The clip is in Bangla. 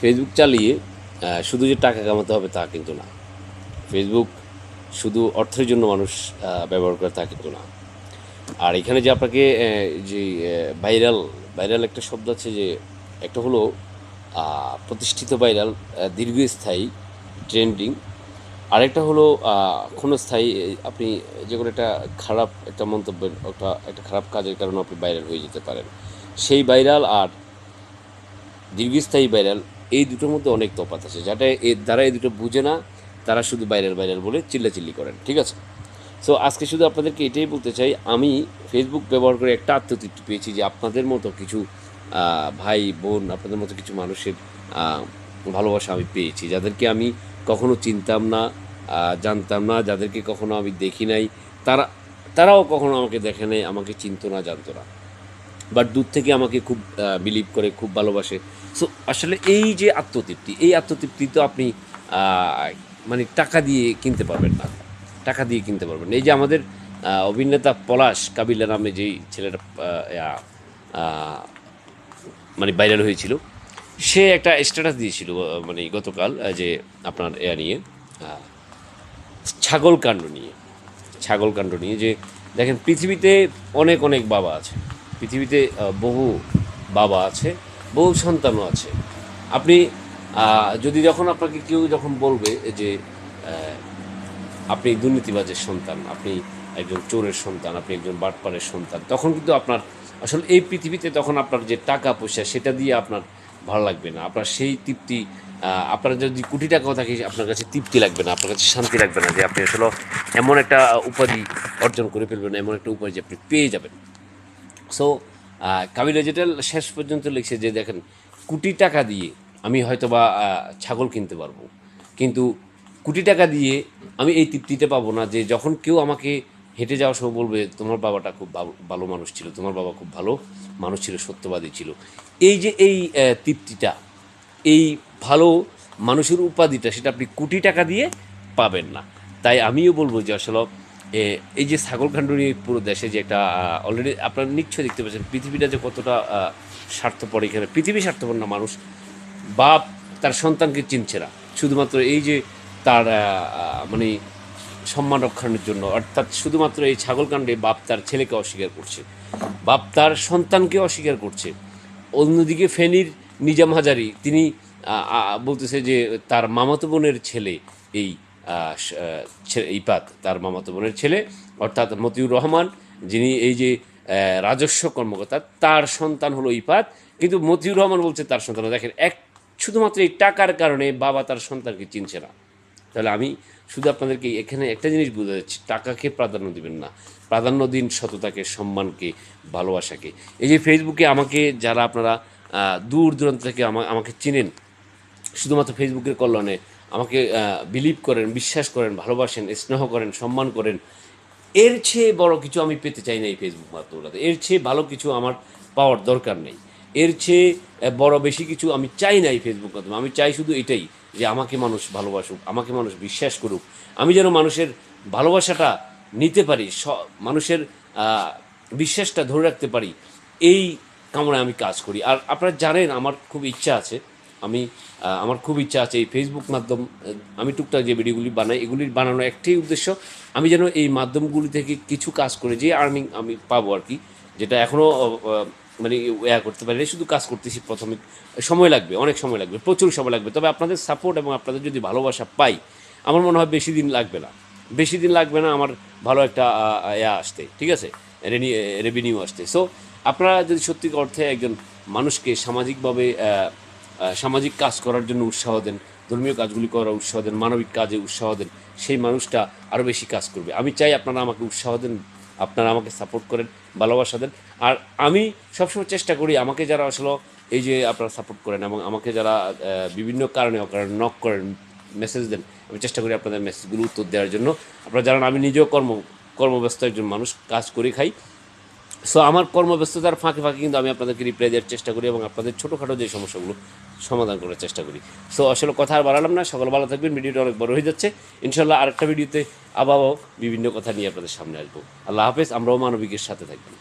ফেসবুক চালিয়ে শুধু যে টাকা কামাতে হবে তা কিন্তু না। ফেসবুক শুধু অর্থের জন্য মানুষ ব্যবহার করে তা কিন্তু না। আর এখানে যে আপনাকে যে ভাইরাল ভাইরাল একটা শব্দ আছে যে, একটা হলো প্রতিষ্ঠিত ভাইরাল দীর্ঘস্থায়ী ট্রেন্ডিং আরেকটা হলো ক্ষণস্থায়ী আপনি যে কোনো একটা খারাপ একটা মন্তব্যের, একটা একটা খারাপ কাজের কারণে আপনি ভাইরাল হয়ে যেতে পারেন। সেই ভাইরাল আর দীর্ঘস্থায়ী ভাইরাল এই দুটোর মধ্যে অনেক তফাৎ আছে। যাটা এর দ্বারা এই দুটো বুঝে না, তারা শুধু বাইরের ভাইরাল বলে চিল্লাচিল্লি করেন, ঠিক আছে? সো আজকে শুধু আপনাদেরকে এটাই বলতে চাই, আমি ফেসবুক ব্যবহার করে একটা আত্মতৃপ্তি পেয়েছি যে আপনাদের মতো কিছু ভাই, বোন, আপনাদের মতো কিছু মানুষের ভালোবাসা আমি পেয়েছি। যাদেরকে আমি কখনো চিনতাম না জানতাম না, যাদেরকে কখনো আমি দেখি নাই, তারা, তারাও কখনো আমাকে দেখে নাই, আমাকে চিনতো না, জানতো না। বাট দূর থেকে আমাকে খুব বিলিভ করে, খুব ভালোবাসে। সো আসলে এই যে আত্মতৃপ্তি, এই আত্মতৃপ্তি তো আপনি মানে টাকা দিয়ে কিনতে পারবেন না। টাকা দিয়ে কিনতে পারবেন এই যে আমাদের অভিনেতা পলাশ কাবিলা নামে যেই ছেলেটা মানে ভাইরাল হয়েছিল, সে একটা স্ট্যাটাস দিয়েছিল মানে গতকাল যে আপনার এয়া নিয়ে ছাগল কাণ্ড নিয়ে। ছাগল কাণ্ড নিয়ে যে, দেখেন পৃথিবীতে অনেক অনেক বাবা আছে। পৃথিবীতে বহু বাবা আছে, বহু সন্তানও আছে। আপনি যদি যখন আপনাকে কেউ যখন বলবে যে আপনি দুর্নীতিবাজের সন্তান, আপনি একজন চোরের সন্তান, আপনি একজন বাটপারের সন্তান, তখন কিন্তু আপনার, আসলে এই পৃথিবীতে তখন আপনার যে টাকা পয়সা, সেটা দিয়ে আপনার ভালো লাগবে না। আপনার সেই তৃপ্তি আপনার যদি কোটি টাকাও থাকে, আপনার কাছে তৃপ্তি লাগবে না, আপনার কাছে শান্তি লাগবে না, যে আপনি আসলে এমন একটা উপাধি অর্জন করে ফেলবেন, এমন একটা উপাধি আপনি পেয়ে যাবেন। সো কাবিলা যেটা শেষ পর্যন্ত লিখছে যে দেখেন, কোটি টাকা দিয়ে আমি হয়তো বা ছাগল কিনতে পারব। কিন্তু কোটি টাকা দিয়ে আমি এই তৃপ্তিটা পাবো না যে যখন কেউ আমাকে হেঁটে যাওয়ার সময় বলবে, তোমার বাবাটা খুব ভালো- মানুষ ছিল, তোমার বাবা খুব ভালো মানুষ ছিল, সত্যবাদী ছিল। এই যে এই তৃপ্তিটা, এই ভালো মানুষের উপাধিটা, সেটা আপনি কোটি টাকা দিয়ে পাবেন না। তাই আমিও বলব যে, আসলে এই যে ছাগলকাণ্ড নিয়ে পুরো দেশে যে একটা অলরেডি আপনারা নিশ্চয়ই দেখতে পাচ্ছেন, পৃথিবীটা যে কতটা স্বার্থপর এখানে, পৃথিবী স্বার্থপর না মানুষ, বাপ তার সন্তানকে চিনছে না। শুধুমাত্র এই যে তার মানে সম্মান রক্ষানোর জন্য, অর্থাৎ শুধুমাত্র এই ছাগলকাণ্ডে বাপ তার ছেলেকে অস্বীকার করছে, বাপ তার সন্তানকে অস্বীকার করছে। অন্যদিকে ফেনীর নিজাম হাজারি, তিনি বলতেছে যে তার মামাতো বোনের ছেলে এই ইপাত, তার মামাতো বোনের ছেলে, অর্থাৎ মতিউর রহমান, যিনি এই যে রাজস্ব কর্মকর্তা, তার সন্তান হলো ইপাত। কিন্তু মতিউর রহমান বলছে তার সন্তান। দেখেন, এক, শুধুমাত্র এই টাকার কারণে বাবা তার সন্তানকে চিনছে না। তাহলে আমি শুধু আপনাদেরকে এখানে একটা জিনিস বুঝতে যাচ্ছি টাকাকে প্রাধান্য দিবেন না। প্রাধান্য দিন সততাকে, সম্মানকে, ভালোবাসাকে। এই যে ফেসবুকে আমাকে যারা আপনারা দূর দূরান্ত থেকে আমা- আমাকে চিনেন, শুধুমাত্র ফেসবুকের কল্যাণে আমাকে বিলিভ করেন, বিশ্বাস করেন, ভালোবাসেন, স্নেহ করেন, সম্মান করেন, এর চেয়ে বড় কিছু আমি পেতে চাই না এই ফেসবুক মাধ্যমটাতে। এর চেয়ে ভালো কিছু আমার পাওয়ার দরকার নেই। এর চেয়ে বড় বেশি কিছু আমি চাই না এই ফেসবুক মাধ্যমে। আমি চাই শুধু এটাই যে আমাকে মানুষ ভালোবাসুক, আমাকে মানুষ বিশ্বাস করুক। আমি যেন মানুষের ভালোবাসাটা নিতে পারি, স- মানুষের বিশ্বাসটা ধরে রাখতে পারি, এই কামনায় আমি কাজ করি। আর আপনারা জানেন, আমার খুব ইচ্ছা আছে আমি আমার খুব ইচ্ছা আছে এই ফেসবুক মাধ্যম আমি টুকটাক যে ভিডিওগুলি বানাই, এগুলির বানানোর একটাই উদ্দেশ্য, আমি যেন এই মাধ্যমগুলি থেকে কিছু কাজ করে যে আর্নিং আমি পাবো আর কি, যেটা এখনও মানে ইয়া করতে পারি শুধু কাজ করতেছি প্রথমে। সময় লাগবে, অনেক সময় লাগবে, প্রচুর সময় লাগবে, তবে আপনাদের সাপোর্ট এবং আপনাদের যদি ভালোবাসা পাই, আমার মনে হয় বেশি দিন লাগবে না। বেশি দিন লাগবে না আমার ভালো একটা ইয়া আসতে, ঠিক আছে? রেভিনিউ আসতে। সো আপনারা যদি সত্যি অর্থে একজন মানুষকে সামাজিকভাবে সামাজিক কাজ করার জন্য উৎসাহ দেন, ধর্মীয় কাজগুলি করার উৎসাহ দেন, মানবিক কাজে উৎসাহ দেন, সেই মানুষটা আরও বেশি কাজ করবে। আমি চাই আপনারা আমাকে উৎসাহ দেন, আপনারা আমাকে সাপোর্ট করেন, ভালোবাসা দেন। আর আমি সবসময় চেষ্টা করি আমাকে যারা আসলে এই যে আপনারা সাপোর্ট করেন এবং আমাকে যারা বিভিন্ন কারণে অকারণে নক করেন মেসেজ দেন, আমি চেষ্টা করি আপনাদের মেসেজগুলো উত্তর দেওয়ার জন্য। আপনারা জানেন আমি নিজেও কর্ম, কর্মব্যস্ত একজন মানুষ, কাজ করে খাই। সো আমার কর্মব্যস্ততার ফাঁকে ফাঁকে কিন্তু আমি আপনাদেরকে রিপ্লাই দেওয়ার চেষ্টা করি এবং আপনাদের ছোটোখাটো যে সমস্যাগুলো সমাধান করার চেষ্টা করি। সো আসলে কথা আর বাড়ালাম না। সকাল ভালো থাকবেন। ভিডিওটা অনেক বড় হয়ে যাচ্ছে। ইনশাল্লাহ আরেকটা ভিডিওতে আবারও বিভিন্ন কথা নিয়ে আপনাদের সামনে আসব। আল্লাহ হাফেজ। আমরাও মানবিকের সাথে থাকবেন